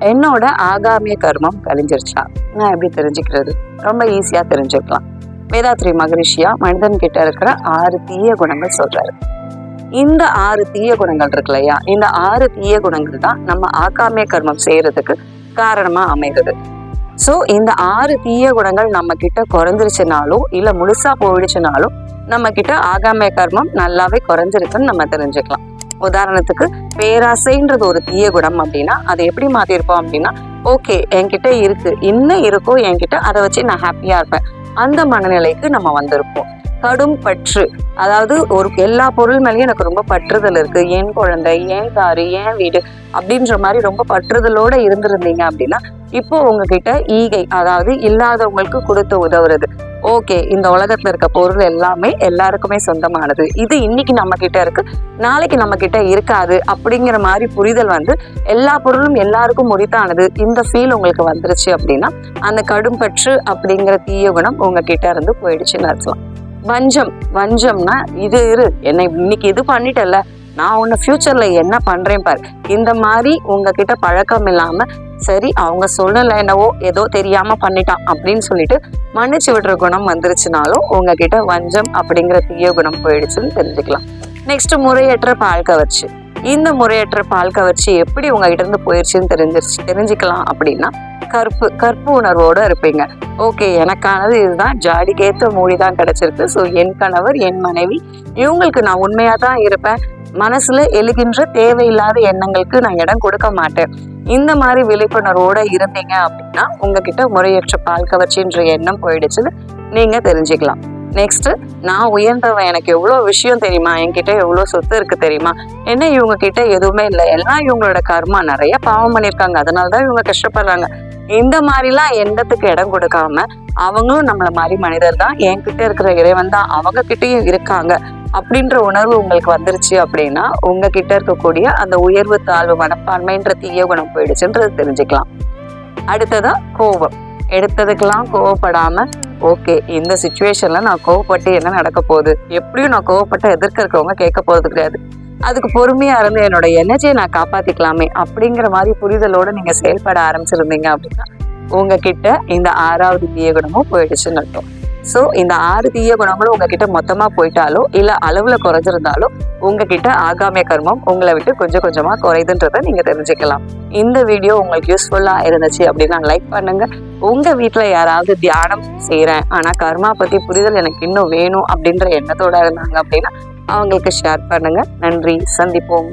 என்னோட ஆகாமிய கர்மம் கழிஞ்சிருச்சா? நான் எப்படி தெரிஞ்சுக்கிறது? ரொம்ப ஈஸியா தெரிஞ்சுக்கலாம். வேதாத்ரி மகரிஷியா மனிதன் கிட்ட இருக்கிற ஆறு தீய குணங்கள் சொல்றாரு. இந்த ஆறு தீய குணங்கள் இருக்கு இல்லையா? இந்த ஆறு தீய குணங்கள் தான் நம்ம ஆகாமிய கர்மம் செய்யறதுக்கு காரணமா அமைகிறது. சோ இந்த ஆறு தீய குணங்கள் நம்ம கிட்ட குறைஞ்சிருச்சுனாலும் இல்ல முழுசா போயிடுச்சுனாலும் நம்ம கிட்ட ஆகாமிய கர்மம் நல்லாவே குறைஞ்சிருக்குன்னு நம்ம தெரிஞ்சுக்கலாம். உதாரணத்துக்கு பேராசைன்றது ஒரு தீய குணம் அப்படின்னா அதை எப்படி மாத்திருப்போம் அப்படின்னா ஓகே என்கிட்ட இருக்கு இன்னும் இருக்கோ என்கிட்ட அதை வச்சு நான் ஹாப்பியா இருப்பேன். அந்த மனநிலைக்கு நம்ம வந்திருப்போம். கடும் பற்று அதாவது ஒரு எல்லா பொருள் மேலேயும் எனக்கு ரொம்ப பற்றுதல் இருக்கு. என் குழந்தை என் காரு என் வீடு அப்படின்ற மாதிரி ரொம்ப பற்றுதலோட இருந்திருந்தீங்க அப்படின்னா இப்போ உங்ககிட்ட ஈகை அதாவது இல்லாதவங்களுக்கு கொடுத்து உதவுறது. ஓகே இந்த உலகத்துல இருக்க பொருள் எல்லாமே எல்லாருக்குமே சொந்தமானது. இது இன்னைக்கு நம்ம கிட்ட இருக்கு. நாளைக்கு நம்ம கிட்ட இருக்காது அப்படிங்கிற மாதிரி புரிதல் வந்து எல்லா பொருளும் எல்லாருக்கும் முடித்தானது இந்த ஃபீல் உங்களுக்கு வந்துருச்சு அப்படின்னா அந்த கடும் பற்று அப்படிங்கிற தீய குணம் உங்ககிட்ட இருந்து போயிடுச்சுன்னு அர்த்தம். வஞ்சம் வஞ்சம்னா இது இரு என்னை இன்னைக்கு இது பண்ணிட்டல நான் உன்னை ஃபியூச்சர்ல என்ன பண்றேன் பாரு. இந்த மாதிரி உங்ககிட்ட பழக்கம் இல்லாம சரி அவங்க சொல்லல என்னவோ ஏதோ தெரியாம பண்ணிட்டான் அப்படின்னு சொல்லிட்டு மன்னிச்சு விடுற குணம் வந்துருச்சுனாலும் உங்ககிட்ட வஞ்சம் அப்படிங்கிற தீய குணம் போயிடுச்சுன்னு தெரிஞ்சுக்கலாம். நெக்ஸ்ட் முறையற்ற பால் கவர்ச்சி. இந்த முறையற்ற பால் கவர்ச்சி எப்படி உங்ககிட்ட இருந்து போயிடுச்சுன்னு தெரிஞ்சிருச்சு தெரிஞ்சுக்கலாம் அப்படின்னா கற்பு கற்பு உணர்வோட இருப்பீங்க. ஓகே எனக்கானது இதுதான் ஜாடிக்கேத்த மூடி தான் கிடைச்சிருக்கு. ஸோ என் கணவர் என் மனைவி இவங்களுக்கு நான் உண்மையா தான் இருப்பேன். மனசுல எழுகின்ற தேவையில்லாத எண்ணங்களுக்கு நான் இடம் கொடுக்க மாட்டேன். இந்த மாதிரி விழிப்புணர்வோட இருந்தீங்க அப்படின்னா உங்ககிட்ட முறையற்ற பால் கவர்ச்சின்ற எண்ணம் போயிடுச்சுன்னு நீங்க தெரிஞ்சுக்கலாம். நெக்ஸ்ட் நான் உயர்ந்தவன் எனக்கு எவ்வளோ விஷயம் தெரியுமா? என்கிட்ட எவ்வளோ சொத்து இருக்கு தெரியுமா? என்ன இவங்க கிட்ட எதுவுமே இல்லை. எல்லாம் இவங்களோட கர்மா. நிறைய பாவம் பண்ணியிருக்காங்க. அதனால தான் இவங்க கஷ்டப்படுறாங்க. இந்த மாதிரிலாம் எண்ணத்துக்கு இடம் கொடுக்காம அவங்களும் நம்மள மாதிரி மனிதர் தான். என்கிட்ட இருக்கிற இறைவன் தான். அவங்க கிட்டயும் இருக்காங்க. அப்படின்ற உணர்வு உங்களுக்கு வந்துருச்சு அப்படின்னா உங்ககிட்ட இருக்கக்கூடிய அந்த உயர்வு தாழ்வு மனப்பான்மைன்ற தீய குணம் போயிடுச்சுன்றது தெரிஞ்சுக்கலாம். அடுத்ததா கோபம். எடுத்ததுக்கெல்லாம் கோவப்படாம ஓகே இந்த சுச்சுவேஷன்ல நான் கோவப்பட்டு என்ன நடக்க போகுது? எப்படியும் நான் கோவப்பட்ட எதிர்க்க இருக்கவங்க கேட்க போறது கிடையாது. அதுக்கு பொறுமையா இருந்து என்னோட எனர்ஜியை நான் காப்பாத்திக்கலாமே அப்படிங்கிற மாதிரி புரிதலோட நீங்க செயல்பட ஆரம்பிச்சிருந்தீங்க அப்படின்னா உங்ககிட்ட இந்த ஆறாவது தீய குணமும் போயிடுச்சுன்னு அர்த்தம். ஸோ இந்த ஆறு தீய குணங்களும் உங்ககிட்ட மொத்தமாக போயிட்டாலோ இல்லை அளவில் குறைஞ்சிருந்தாலோ உங்ககிட்ட ஆகாமிய கர்மம் உங்களை விட்டு கொஞ்சம் கொஞ்சமாக குறையுதுன்றதை நீங்கள் தெரிஞ்சுக்கலாம். இந்த வீடியோ உங்களுக்கு யூஸ்ஃபுல்லாக இருந்துச்சு அப்படின்னா லைக் பண்ணுங்கள் உங்கள் வீட்டில் யாராவது தியானம் செய்கிறேன் ஆனால் கர்மா பற்றி புரிதல் எனக்கு இன்னும் வேணும் அப்படின்ற எண்ணத்தோட இருந்தாங்க அப்படின்னா அவங்களுக்கு ஷேர் பண்ணுங்கள் நன்றி. சந்திப்போம்.